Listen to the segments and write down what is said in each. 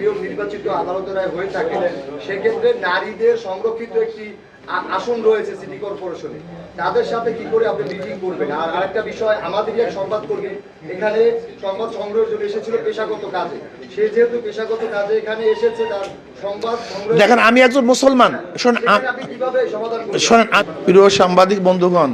নির্বাচিত আদালতের রায় হয়ে থাকে সেক্ষেত্রে নারীদের সংরক্ষিত একটি আসন রয়েছে সিটি কর্পোরেশনে। তাদের সাথে কি করে আপনি মিটিং করবেন? আর আরেকটা বিষয় আমাদেরই এক সংবাদ কর্মী এখানে সংবাদ সংগ্রহের জন্য এসেছিল পেশাগত কাজে। সে যেহেতু পেশাগত কাজে এখানে এসেছে তার সংবাদ দেখেন আমি একজন মুসলমান। শোনেন প্রিয় সাংবাদিক বন্ধুগণ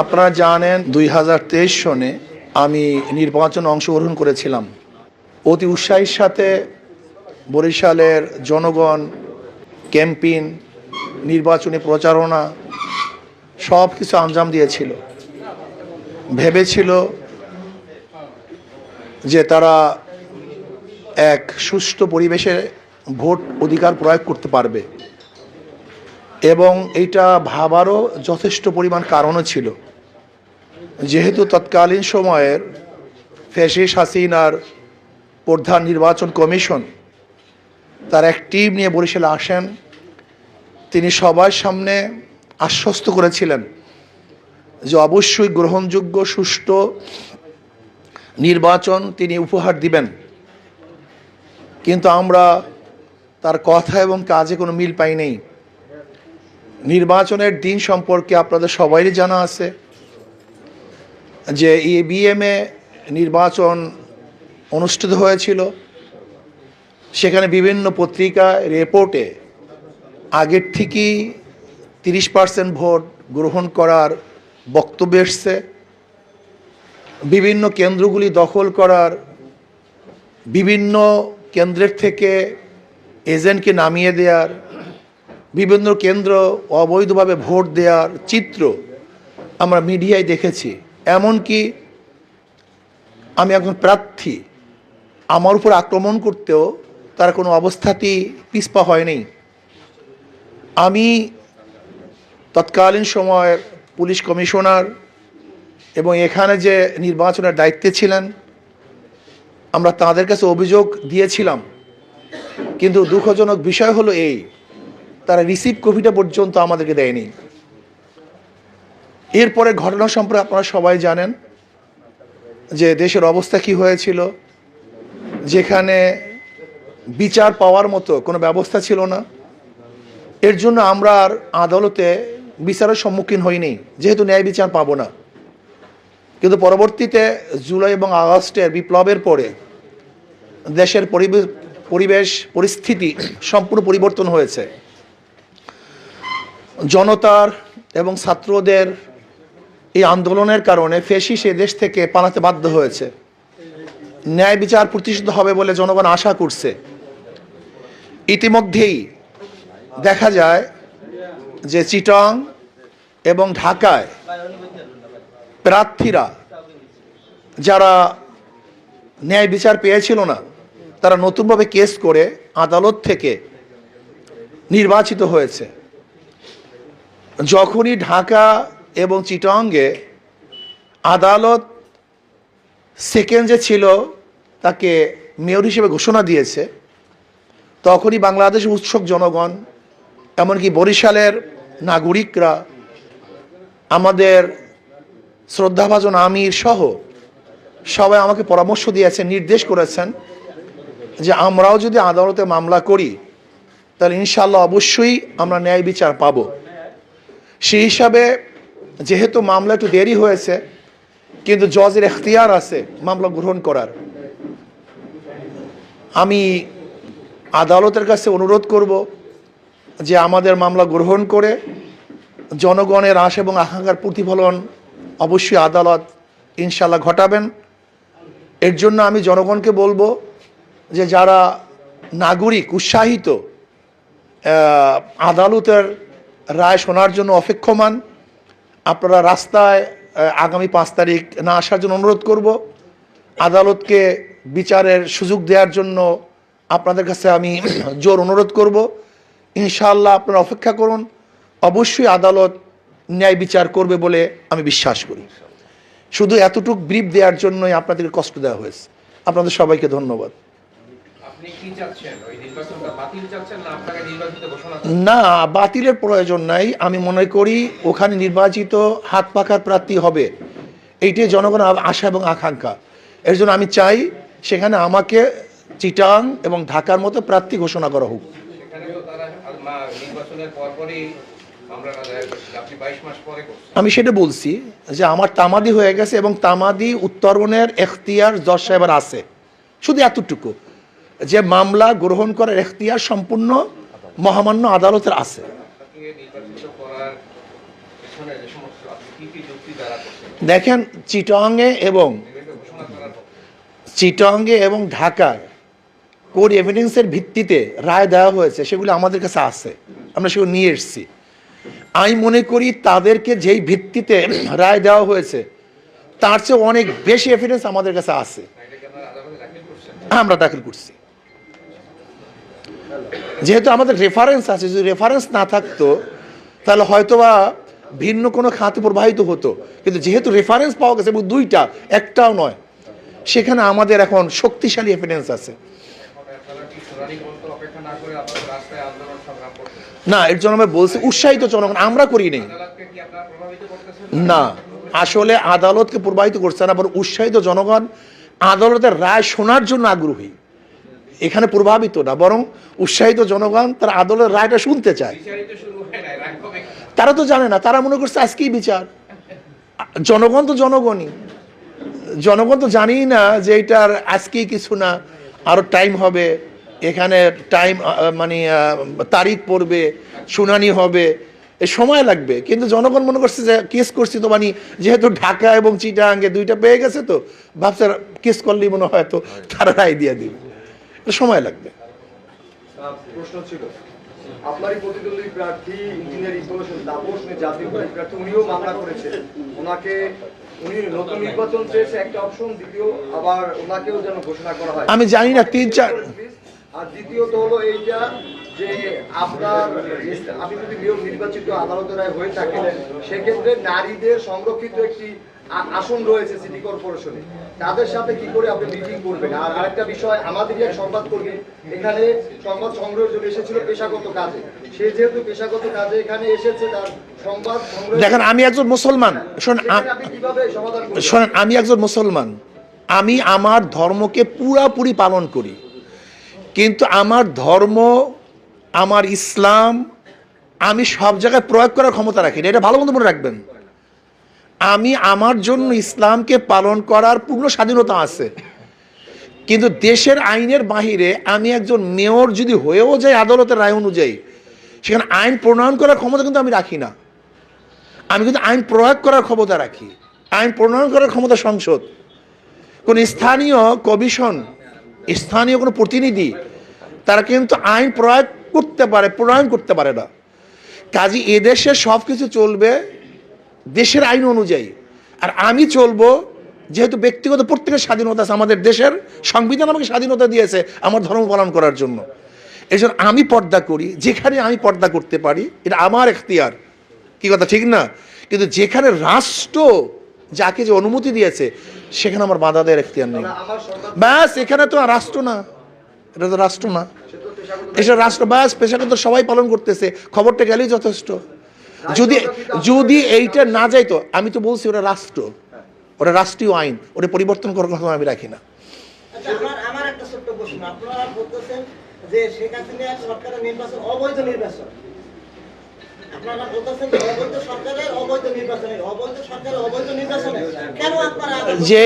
আপনারা জানেন দুই হাজার তেইশ সনে আমি নির্বাচনে অংশগ্রহণ করেছিলাম। অতি উৎসাহের সাথে বরিশালের জনগণ, ক্যাম্পেইন, নির্বাচনী প্রচারণা সব কিছু আঞ্জাম দিয়েছিল। ভেবেছিল যে তারা এক সুষ্ঠু পরিবেশে ভোট অধিকার প্রয়োগ করতে পারবে। এবং এইটা ভাবারও যথেষ্ট পরিমাণ কারণও ছিল। যেহেতু তৎকালীন সময়ের ফেসিস হাসিনার প্রধান নির্বাচন কমিশন তার এক টিম নিয়ে বরিশালে আসেন। তিনি সবার সামনে আশ্বস্ত করেছিলেন যে অবশ্যই গ্রহণযোগ্য, সুষ্ঠু নির্বাচন তিনি উপহার দিবেন। কিন্তু আমরা তার কথা এবং কাজে কোনো মিল পাই নেই। নির্বাচনের দিন সম্পর্কে আপনাদের সবাইরই জানা আছে যে ইভিএমে নির্বাচন অনুষ্ঠিত হয়েছিল। সেখানে বিভিন্ন পত্রিকা রিপোর্টে আগের থেকেই তিরিশ পার্সেন্ট ভোট গ্রহণ করার বক্তব্য এসছে। বিভিন্ন কেন্দ্রগুলি দখল করার, বিভিন্ন কেন্দ্রের থেকে এজেন্টকে নামিয়ে দেওয়ার, বিভিন্ন কেন্দ্র অবৈধভাবে ভোট দেওয়ার চিত্র আমরা মিডিয়ায় দেখেছি। এমনকি আমি একজন প্রার্থী, আমার উপর আক্রমণ করতেও তার কোনো অবস্থাতেই পিছপা হয়নি। আমি তৎকালীন সময়ের পুলিশ কমিশনার এবং এখানে যে নির্বাচনের দায়িত্বে ছিলেন, আমরা তাদের কাছে অভিযোগ দিয়েছিলাম। কিন্তু দুঃখজনক বিষয় হলো এই, তারা রিসিভ কপিটা পর্যন্ত আমাদেরকে দেয়নি। এরপরে ঘটনা সম্পর্কে আপনারা সবাই জানেন যে দেশের অবস্থা কি হয়েছিল, যেখানে বিচার পাওয়ার মতো কোনো ব্যবস্থা ছিল না। এর জন্য আমরা আর আদালতে বিচারের সম্মুখীন হইনি, যেহেতু ন্যায় বিচার পাবো না। কিন্তু পরবর্তীতে জুলাই এবং আগস্টের বিপ্লবের পরে দেশের পরিবেশ পরিস্থিতি সম্পূর্ণ পরিবর্তন হয়েছে। জনতার এবং ছাত্রদের এই আন্দোলনের কারণে ফেসি সে দেশ থেকে পালাতে বাধ্য হয়েছে। ন্যায় বিচার প্রতিষ্ঠিত হবে বলে জনগণ আশা করছে। ইতিমধ্যেই দেখা যায় যে চিটং এবং ঢাকায় প্রার্থীরা যারা ন্যায় বিচার পেয়েছিল না, তারা নতুনভাবে কেস করে আদালত থেকে নির্বাচিত হয়েছে। যখনই ঢাকা এবং চিটংয়ে আদালত সেকেন্ড যে ছিল, তাকে মেয়র হিসেবে ঘোষণা দিয়েছে তখনই বাংলাদেশের উৎসুক জনগণ, এমনকি বরিশালের নাগরিকরা, আমাদের শ্রদ্ধাভাজন আমির সহ সবাই আমাকে পরামর্শ দিয়েছেন, নির্দেশ করেছেন যে আমরাও যদি আদালতে মামলা করি, তাহলে ইনশাল্লাহ অবশ্যই আমরা ন্যায় বিচার পাব। সেই হিসাবে যেহেতু মামলা একটু দেরি হয়েছে, কিন্তু জজের এখতিয়ার আছে মামলা গ্রহণ করার। আমি আদালতের কাছে অনুরোধ করব যে আমাদের মামলা গ্রহণ করে জনগণের আশ এবং আকাঙ্ক্ষার প্রতিফলন অবশ্যই আদালত ইনশাল্লাহ ঘটাবেন। এর জন্য আমি জনগণকে বলব যে যারা নাগরিক, উৎসাহিত আদালতের রায় শোনার জন্য অপেক্ষমান, আপনারা রাস্তায় আগামী পাঁচ তারিখ না আসার জন্য অনুরোধ করব। আদালতকে বিচারের সুযোগ দেওয়ার জন্য আপনাদের কাছে আমি জোর অনুরোধ করব। ইনশাআল্লাহ আপনারা অপেক্ষা করুন। অবশ্যই আদালত ন্যায় বিচার করবে বলে আমি বিশ্বাস করি। শুধু এতটুক ব্রিফ দেওয়ার জন্যই আপনাদেরকে কষ্ট দেওয়া হয়েছে। আপনাদের সবাইকে ধন্যবাদ। না বাতিলের প্রয়োজন নাই। আমি মনে করি ওখানে নির্বাচিত হাত পাখার প্রার্থী হবে। এইটাই জনগণের আশা এবং আকাঙ্ক্ষা। এর জন্য আমি চাই সেখানে আমাকে চিটাং এবং ঢাকার মতো প্রার্থী ঘোষণা করা হোক। আমি সেটা বলছি যে আমার তামাদি হয়ে গেছে এবং তামাদি উত্তরবণের এখতিয়ার জজ সাহেবের আছে। শুধু এতটুকু যে মামলা গ্রহণ করার এখতিয়ার সম্পূর্ণ মহামান্য আদালতের আছে। দেখেন চিটংয়ে এবং চিটংয়ে এবং ঢাকায় কোর এভিডেন্সের ভিত্তিতে রায় দেওয়া হয়েছে, সেগুলো আমাদের কাছে আছে। আমরা সেগুলো নিয়ে এসেছি। আমি মনে করি তাদেরকে যেই ভিত্তিতে রায় দেওয়া হয়েছে, তার চেয়ে অনেক বেশি এভিডেন্স আমাদের কাছে আছে। আমরা দাখিল করছি। যেহেতু আমাদের রেফারেন্স আছে, যদি রেফারেন্স না থাকতো, তাহলে হয়তোবা ভিন্ন কোনো খাতে প্রবাহিত হতো। কিন্তু যেহেতু রেফারেন্স পাওয়া গেছে, এবং দুইটা, একটাও নয়, সেখানে আমাদের এখন শক্তিশালী এভিডেন্স আছে আপনারা কি শুনানি পর্যন্ত অপেক্ষা না এর জন্য আমি বলছি উৎসাহিত জনগণ আমরা করি নেই। না আসলে আদালতকে প্রবাহিত করছে না বরং উৎসাহিত জনগণ আদালতের রায় শোনার জন্য আগ্রহী। এখানে প্রভাবিত না বরং উৎসাহিত জনগণ তারা আদালতের রায়টা শুনতে চায়। তারা তো জানে না তারা মনে করছে আজকেই বিচার। জনগণ তো জনগণই। জনগণ তো জানেই না যে এটার আজকেই কিছু না আরও টাইম হবে। এখানে টাইম মানে তারিখ পড়বে শুনানি হবে এ সময় লাগবে। কিন্তু জনগণ মনে করছে যে কেস করছি তো মানে যেহেতু ঢাকা এবং চিটাঙ্গে দুইটা পেয়ে গেছে তো ভাবছে কেস করলেই মনে হয় তো তারা রায় দিয়ে দিবে। সময় লাগবে। প্রশ্ন ছিল আপনারই প্রতিদ্বন্দ্বী প্রার্থী ইঞ্জিনিয়ার ইকবাল হোসেন তাপস জাতীয় প্রার্থী উনিও মামলা করেছেন। ওনাকে উনি নতুন নির্বাচন চেয়েছে একটা অপশন দ্বিতীয় আবার ওনাকেও যেন ঘোষণা করা আমি জানি না তিন চার আর দ্বিতীয়ত হলো এইটা যে আপনার আপনি যদি নির্বাচিত আদালতের রায় হয়ে থাকেন সেক্ষেত্রে নারীদের সংরক্ষিত একটি আসন রয়েছে সিটি কর্পোরেশনে তাদের সাথে কি করে আপনি মিটিং করবেন? আর আরেকটা বিষয় আমাদেরই এক সংবাদ কর্মী এখানে সংবাদ সংগ্রহের জন্য এসেছিল পেশাগত কাজে। সে যেহেতু পেশাগত কাজে এখানে এসেছে তার সংবাদ দেখেন আমি একজন মুসলমান। শোনেন আমি একজন মুসলমান। আমি আমার ধর্মকে পুরাপুরি পালন করি। কিন্তু আমার ধর্ম, আমার ইসলাম, আমি সব জায়গায় প্রয়োগ করার ক্ষমতা রাখি না। এটা ভালো মতো মনে রাখবেন। আমি আমার জন্য ইসলামকে পালন করার পূর্ণ স্বাধীনতা আছে। কিন্তু দেশের আইনের বাহিরে আমি একজন মেয়র যদি হয়েও যাই আদালতের রায় অনুযায়ী, সেখানে আইন প্রণয়ন করার ক্ষমতা কিন্তু আমি রাখি না। আমি কিন্তু আইন প্রয়োগ করার ক্ষমতা রাখি। আইন প্রণয়ন করার ক্ষমতা সংসদ। কোন স্থানীয় কমিশন স্থানীয় কোনো প্রতিনিধি, তারা কিন্তু আইন প্রয়োগ করতে পারে, প্রণয়ন করতে পারে না। কাজে এদেশে সব কিছু চলবে দেশের আইন অনুযায়ী। আর আমি চলবো যেহেতু ব্যক্তিগত প্রত্যেকের স্বাধীনতা আছে, আমাদের দেশের সংবিধান আমাকে স্বাধীনতা দিয়েছে আমার ধর্ম পালন করার জন্য। এই আমি পর্দা করি, যেখানে আমি পর্দা করতে পারি, এটা আমার এখতিয়ার। কি কথা, ঠিক না? কিন্তু যেখানে রাষ্ট্র যাকে যে অনুমতি দিয়েছে সেখানে আমার বাধা দেওয়ার এখতিয়ার নেই। ব্যাস, এখানে তো রাষ্ট্র না। এটা তো রাষ্ট্র না। তো এসব রাষ্ট্র, ব্যাস, পেশাগত সবাই পালন করতেছে। খবরটা গেলেই যথেষ্ট। যদি যদি এইটা না যাইতো, আমি তো বলছি ওটা রাষ্ট্র। ওটা রাষ্ট্রীয় আইন। ওটা পরিবর্তন করার কথা আমি রাখি না। আচ্ছা আমার একটা ছোট্ট প্রশ্ন। আপনারা বলতেছেন যে শেখ হাসিনা সরকারের নির্বাচন, অবৈধ নির্বাচন। আপনারা বলতেছেন যে অবৈধ সরকারের অবৈধ নির্বাচনে অবৈধ সরকারের অবৈধ নির্বাচনে কেন আপনারা যে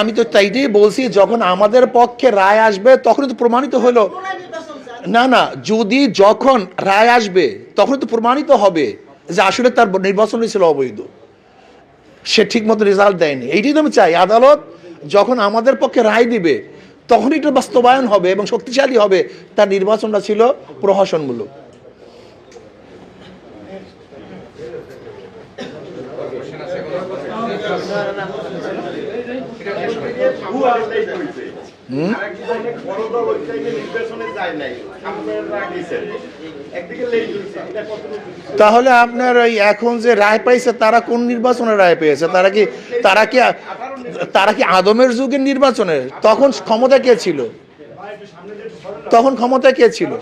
আমি তো তাইটাই বলছি যখন আমাদের পক্ষে রায় আসবে তখনই তো প্রমাণিত হলো। নির্বাচন না না যদি যখন রায় আসবে তখন তো প্রমাণিত হবে যে আসলে তার নির্বাচনই ছিল অবৈধ। সে ঠিক মতো রেজাল্ট দেয়নি। এইটাই তো আমি চাই। আদালত যখন আমাদের পক্ষে রায় দিবে তখনই এটা বাস্তবায়ন হবে এবং শক্তিশালী হবে। তার নির্বাচনটা ছিল প্রহসনমূলক কোশ্চেন আছে কোনো এটা শেষ হয়। বড় দল ওই টাইমে নির্বাচনে যায় নাই আপনারা গেছেন একদিকে লেট হয়েছে এটা কতটুকু তাহলে আপনার ওই এখন যে রায় পাইছে, তারা কোন নির্বাচনে রায় পেয়েছে? তারা কি তারা কি তারা কি আদমের যুগের নির্বাচনে? তখন ক্ষমতা কে ছিল? তখন ক্ষমতায় কে ছিল?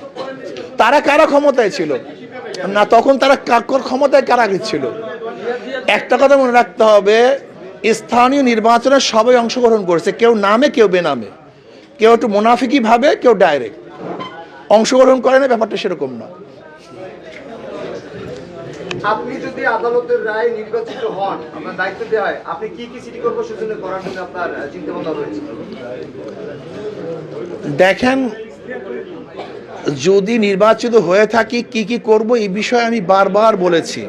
তারা কারা ক্ষমতায় ছিল? না, তখন তারা ক্ষমতায় কারা ছিল? একটা কথা মনে রাখতে হবে স্থানীয় নির্বাচনে সবাই অংশগ্রহণ করেছে। কেউ নামে কেউ বেনামে। কেউ একটু মোনাফিকি ভাবে কেউ ডাইরেক্ট অংশগ্রহণ করে না ব্যাপারটা সেরকম না। আপনি যদি আদালতের রায় নির্বাচিত হন আপনার দায়িত্ব দেওয়া হয় আপনি কি কি সিটি কর্পোরেশন করার জন্য আপনার চিন্তা ভাবনা রয়েছে? দেখেন যদি নির্বাচিত হয়ে থাকি কি কি করব এই বিষয়ে আমি বারবার বলেছি।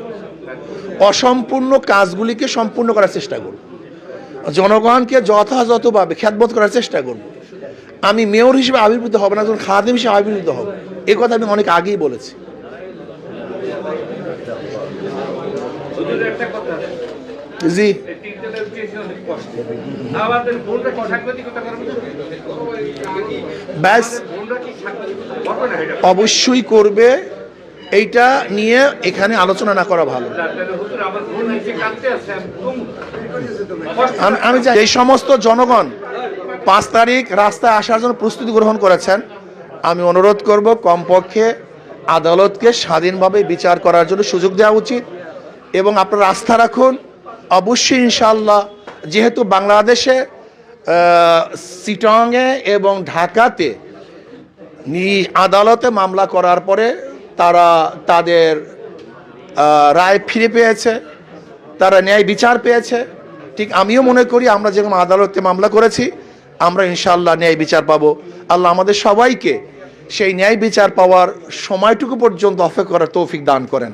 অসম্পূর্ণ কাজগুলিকে সম্পূর্ণ করার চেষ্টা করব জনগণকে যথাযথভাবে খ্যাতবোধ করার চেষ্টা করব আমি মেয়র হিসেবে আবির্ভূত হব না, একজন খাদেম হিসেবে আবির্ভূত হব। এ কথা আমি অনেক আগেই বলেছি। জি। ব্যাস, অবশ্যই করবে এইটা নিয়ে এখানে আলোচনা না করা ভালো। আমি এই সমস্ত জনগণ পাঁচ তারিখ রাস্তায় আসার জন্য প্রস্তুতি গ্রহণ করেছেন। আমি অনুরোধ করব কমপক্ষে আদালতকে স্বাধীনভাবে বিচার করার জন্য সুযোগ দেওয়া উচিত এবং আপনারা আস্থা রাখুন, অবশ্যই ইনশাল্লাহ যেহেতু বাংলাদেশে সিটংয়ে এবং ঢাকাতে আদালতে মামলা করার পরে তারা তাদের রায় ফিরে পেয়েছে, তারা ন্যায় বিচার পেয়েছে। ঠিক আমিও মনে করি আমরা যেরকম আদালতে মামলা করেছি, আমরা ইনশাল্লাহ ন্যায় বিচার পাবো। আল্লাহ আমাদের সবাইকে সেই ন্যায় বিচার পাওয়ার সময়টুকু পর্যন্ত অপেক্ষা করার তৌফিক দান করেন।